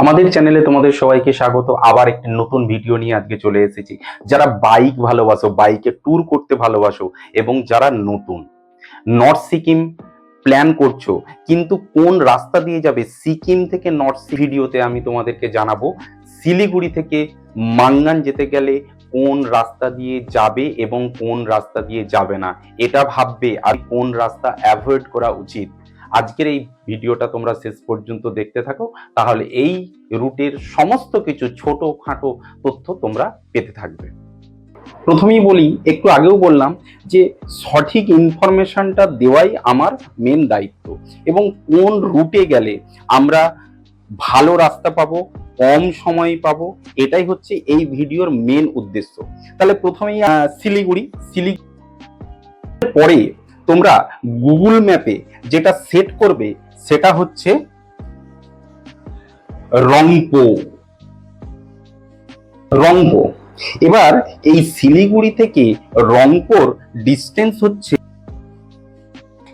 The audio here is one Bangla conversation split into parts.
আমাদের চ্যানেলে তোমাদের সবাইকে স্বাগত। আবার একটি নতুন ভিডিও নিয়ে আজকে চলে এসেছি। যারা বাইক ভালোবাসো, বাইকে ট্যুর করতে ভালোবাসো এবং যারা নতুন নর্থ সিকিম প্ল্যান করছ, কিন্তু কোন রাস্তা দিয়ে যাবে সিকিম থেকে নর্থ ভিডিওতে আমি তোমাদেরকে জানাব। শিলিগুড়ি থেকে মাঙ্গান যেতে গেলে কোন রাস্তা দিয়ে যাবে এবং কোন রাস্তা দিয়ে যাবে না, এটা ভাববে আর কোন রাস্তা অ্যাভয়েড করা উচিত। আজকের এই ভিডিওটা তোমরা শেষ পর্যন্ত দেখতে থাকো, তাহলে এই রুটের সমস্ত কিছু ছোট খাটো তথ্য তোমরা পেতে থাকবে। প্রথমেই বলি, একটু আগেও বললাম যে সঠিক ইনফরমেশনটা দেওয়াই আমার মেন দায়িত্ব এবং কোন রুটে গেলে আমরা ভালো রাস্তা পাবো, কম সময় পাবো, এটাই হচ্ছে এই ভিডিওর মেন উদ্দেশ্য। তাহলে প্রথমেই শিলিগুড়ি শিলিগুড়ি পরে তোমরা গুগল ম্যাপে যেটা সেট করবে, সেটা হচ্ছে রংপো। রংপো। এবার এই শিলিগুড়ি থেকে রংপোর ডিস্টেন্স হচ্ছে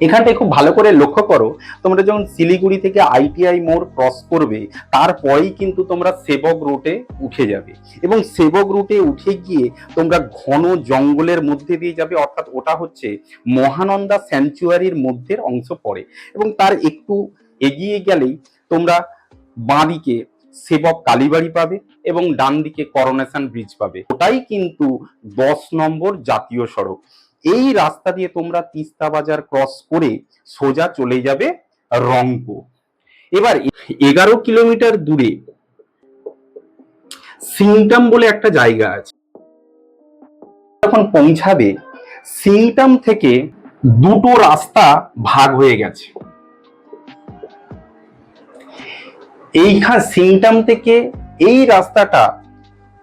এখানটায় খুব ভালো করে লক্ষ্য করো, তোমরা যখন শিলিগুড়ি থেকে আইটিআই মোড় ক্রস করবে, তারপরেই কিন্তু তোমরা সেবক রুটে উঠে যাবে। এবং সেবক রুটে উঠে গিয়ে তোমরা ঘন জঙ্গলের মধ্যে দিয়ে যাবে, অর্থাৎ ওটা হচ্ছে মহানন্দা স্যাংচুয়ারির মধ্যের অংশ পড়ে। এবং তার একটু এগিয়ে গেলেই তোমরা বাঁদিকে সেবক কালীবাড়ি পাবে এবং ডান দিকে করোনেশন ব্রিজ পাবে। ওটাই কিন্তু দশ নম্বর জাতীয় সড়ক। এই রাস্তা দিয়ে তোমরা তিস্তা বাজার ক্রস করে সোজা চলে যাবে রংপুর। এবার এগারো কিলোমিটার দূরে সিংটাম বলে একটা জায়গা আছে। যখন পৌঁছাবে, সিংটাম থেকে দুটো রাস্তা ভাগ হয়ে গেছে। এইখান সিংটাম থেকে এই রাস্তাটা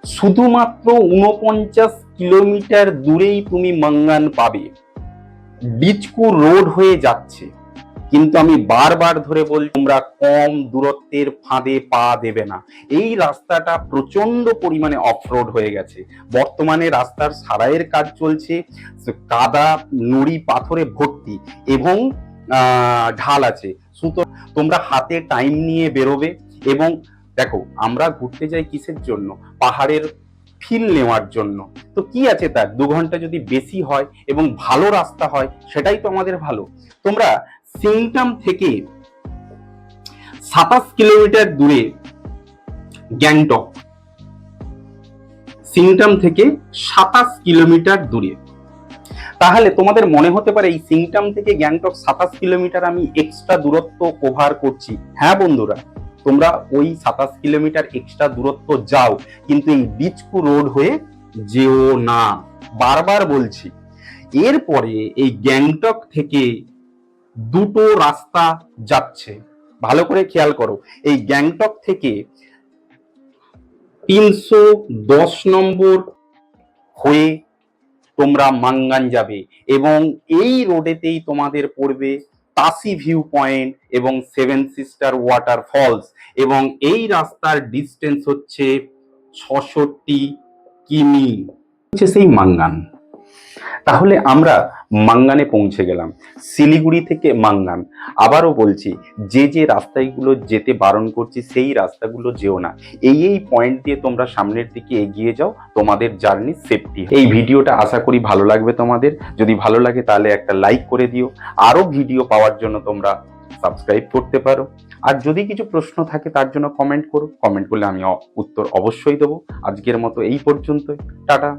শুধুমাত্র উনপঞ্চাশ কিলোমিটার দূরেই তুমি মাঙ্গান পাবে। ডিচকু রোড হয়ে যাচ্ছে। কিন্তু আমি বারবার ধরে বলি, তোমরা কম দূরত্বের ফাঁদে পা দেবে না। এই রাস্তাটা প্রচণ্ড পরিমাণে অফরোড হয়ে গেছে। বর্তমানে রাস্তার সারাইয়ের কাজ চলছে, কাদা, নুড়ি, পাথরে ভর্তি এবং ঢাল আছে। সুতরাং তোমরা হাতে টাইম নিয়ে বেরোবে এবং দেখো, আমরা ঘুরতে যাই কিসের জন্য? পাহাড়ের ফিল নেওয়ার জন্য। তো কি আছে তার? দু ঘণ্টা যদি বেশি হয় এবং ভালো রাস্তা হয়, সেটাই তো আমাদের ভালো। তোমরা সিংটাম থেকে সাতাশ কিলোমিটার দূরে গ্যাংটক, সিংটাম থেকে সাতাশ কিলোমিটার দূরে। তাহলে তোমাদের মনে হতে পারে এই সিংটাম থেকে গ্যাংটক সাতাশ কিলোমিটার আমি এক্সট্রা দূরত্ব কভার করছি। হ্যাঁ বন্ধুরা? তোমরা ওই সাতাশ কিলোমিটার এক্সট্রা দূরত্ব যাও, কিন্তু এই বিচকু রোড হয়ে যেও না। বারবার বলছি, এরপরে এই গ্যাংটক থেকে দুটো রাস্তা যাচ্ছে। ভালো করে খেয়াল করো, এই গ্যাংটক থেকে তিনশো দশ নম্বর হয়ে তোমরা মাঙ্গান যাবে এবং এই রোডেতেই তোমাদের পড়বে তাসি ভিউ পয়েন্ট এবং সেভেন সিস্টার ওয়াটার ফলস এবং এই রাস্তার ডিস্টেন্স হচ্ছে ছষট্টি কিমি। হচ্ছে সেই মাঙ্গান তাহলে আমরা মাঙ্গানে পৌঁছে গেলাম। শিলিগুড়ি থেকে মাঙ্গান। আবারও বলছি, যে যে রাস্তাগুলো যেতে বারণ করছি, সেই রাস্তাগুলো যেও না। এই এই পয়েন্ট দিয়ে তোমরা সামনের দিকে এগিয়ে যাও, তোমাদের জার্নি সেফটি এই ভিডিওটা আশা করি ভালো লাগবে তোমাদের। যদি ভালো লাগে তাহলে একটা লাইক করে দিও। আরও ভিডিও পাওয়ার জন্য তোমরা সাবস্ক্রাইব করতে পারো। আর যদি কিছু প্রশ্ন থাকে তার জন্য কমেন্ট করো। কমেন্ট করলে আমি উত্তর অবশ্যই দেবো। আজকের মতো এই পর্যন্তই। টাটা।